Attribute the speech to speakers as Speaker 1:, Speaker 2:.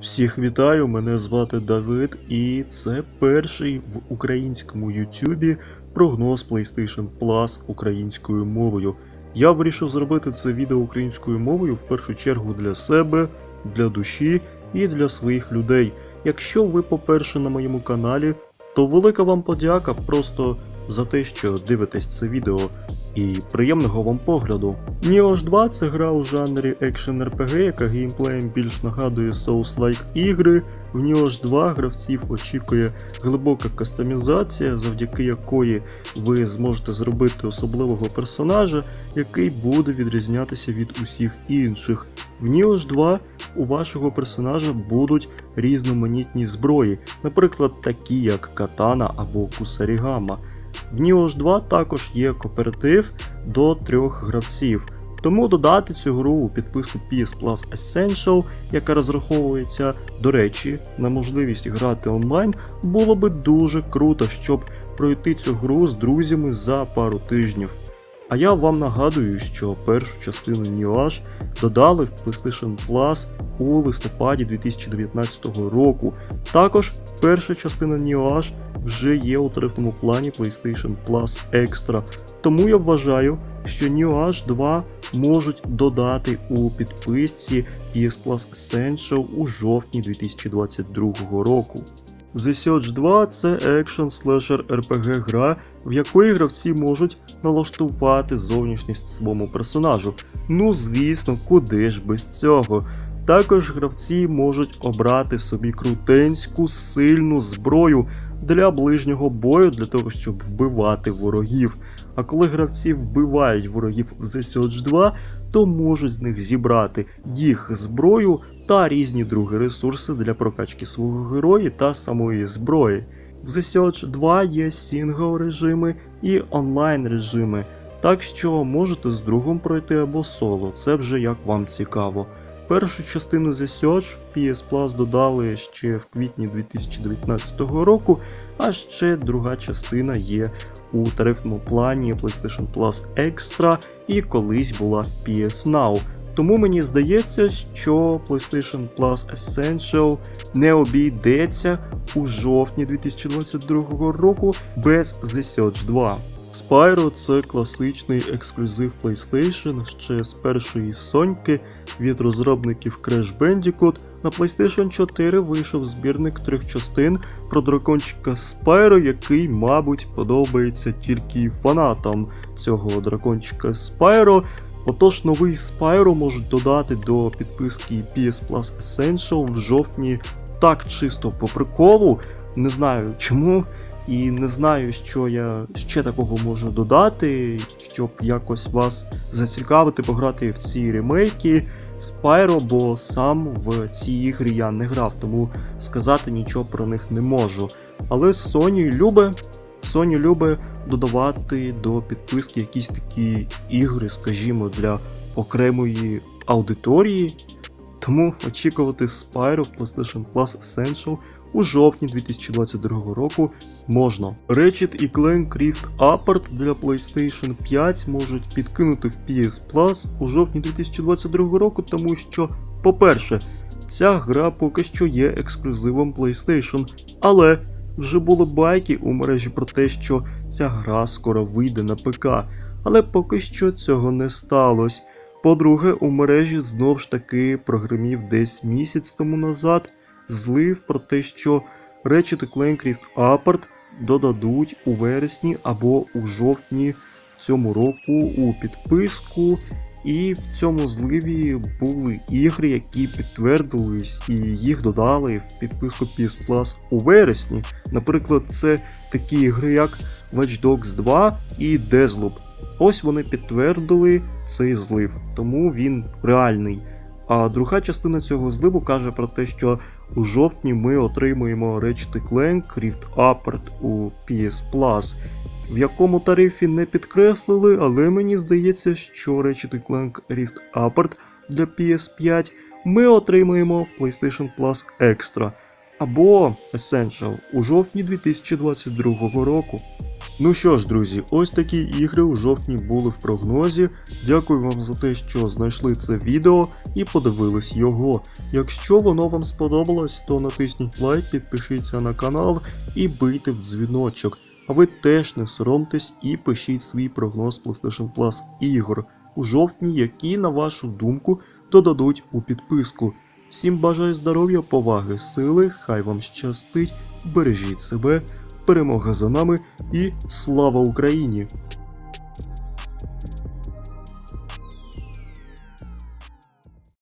Speaker 1: Всіх вітаю, мене звати Давид, і це перший в українському Ютубі прогноз PlayStation Plus українською мовою. Я вирішив зробити це відео українською мовою в першу чергу для себе, для душі і для своїх людей. Якщо ви, по-перше, на моєму каналі, то велика вам подяка просто за те, що дивитесь це відео, і приємного вам погляду. Nioh 2 це гра у жанрі екшен RPG, яка геймплеєм більш нагадує Souls-like ігри. В Nioh 2 гравців очікує глибока кастомізація, завдяки якої ви зможете зробити особливого персонажа, який буде відрізнятися від усіх інших. В Nioh 2 у вашого персонажа будуть різноманітні зброї, наприклад, такі як катана або кусарігама. В Nioh 2 також є кооператив до трьох гравців. Тому додати цю гру у підписку PS Plus Essential, яка розраховується, до речі, на можливість грати онлайн, було би дуже круто, щоб пройти цю гру з друзями за пару тижнів. А я вам нагадую, що першу частину Nioh додали в PlayStation Plus у листопаді 2019 року. Також перша частина Nioh вже є у тарифному плані PlayStation Plus Extra. Тому я вважаю, що Nioh 2 можуть додати у підписці PS Plus Essential у жовтні 2022 року. The Search 2 це екшен слешер RPG гра, в якої гравці можуть налаштувати зовнішність своєму персонажу. Ну звісно, куди ж без цього. Також гравці можуть обрати собі крутенську сильну зброю для ближнього бою, для того, щоб вбивати ворогів. А коли гравці вбивають ворогів в Search 2, то можуть з них зібрати їх зброю та різні другі ресурси для прокачки свого героя та самої зброї. В The Search 2 є сінгл режими і онлайн режими, так що можете з другом пройти або соло, це вже як вам цікаво. Першу частину The Search в PS Plus додали ще в квітні 2019 року, а ще друга частина є у тарифному плані PlayStation Plus Extra і колись була в PS Now. Тому мені здається, що PlayStation Plus Essential не обійдеться у жовтні 2022 року без The Search 2. Spyro це класичний ексклюзив PlayStation ще з першої соньки від розробників Crash Bandicoot. На PlayStation 4 вийшов збірник трьох частин про дракончика Spyro, який, мабуть, подобається тільки фанатам цього дракончика Spyro. Отож, новий Spyro можуть додати до підписки PS Plus Essential в жовтні так чисто по приколу. Не знаю чому. І не знаю, що я ще такого можу додати, щоб якось вас зацікавити, пограти в ці ремейки Spyro, бо сам в ці ігри я не грав, тому сказати нічого про них не можу. Але Sony любить Sony любить додавати до підписки якісь такі ігри, скажімо, для окремої аудиторії. Тому очікувати Spyro PlayStation Plus Essential у жовтні 2022 року можна. Ratchet і Clank Rift Apart для PlayStation 5 можуть підкинути в PS Plus у жовтні 2022 року, тому що, по-перше, ця гра поки що є ексклюзивом PlayStation, але вже були байки у мережі про те, що ця гра скоро вийде на ПК, але поки що цього не сталося. По-друге, у мережі знов ж таки прогремів десь місяць тому назад злив про те, що Ratchet Clank Rift Apart додадуть у вересні або у жовтні цьому року у підписку. І в цьому зливі були ігри, які підтвердились, і їх додали в підписку PS Plus у вересні. Наприклад, це такі ігри, як Watch Dogs 2 і Deathloop. Ось вони підтвердили цей злив, тому він реальний. А друга частина цього зливу каже про те, що у жовтні ми отримуємо Ratchet Clank Rift Apart у PS Plus, в якому тарифі не підкреслили, але мені здається, що Ratchet Clank Rift Apart для PS5 ми отримаємо в PlayStation Plus Extra або Essential у жовтні 2022 року. Ну що ж, друзі, ось такі ігри у жовтні були в прогнозі. Дякую вам за те, що знайшли це відео і подивились його. Якщо воно вам сподобалось, то натисніть лайк, підпишіться на канал і бийте в дзвіночок. А ви теж не соромтесь і пишіть свій прогноз PlayStation Plus ігор у жовтні, які, на вашу думку, додадуть у підписку. Всім бажаю здоров'я, поваги, сили, хай вам щастить, бережіть себе, перемога за нами і слава Україні!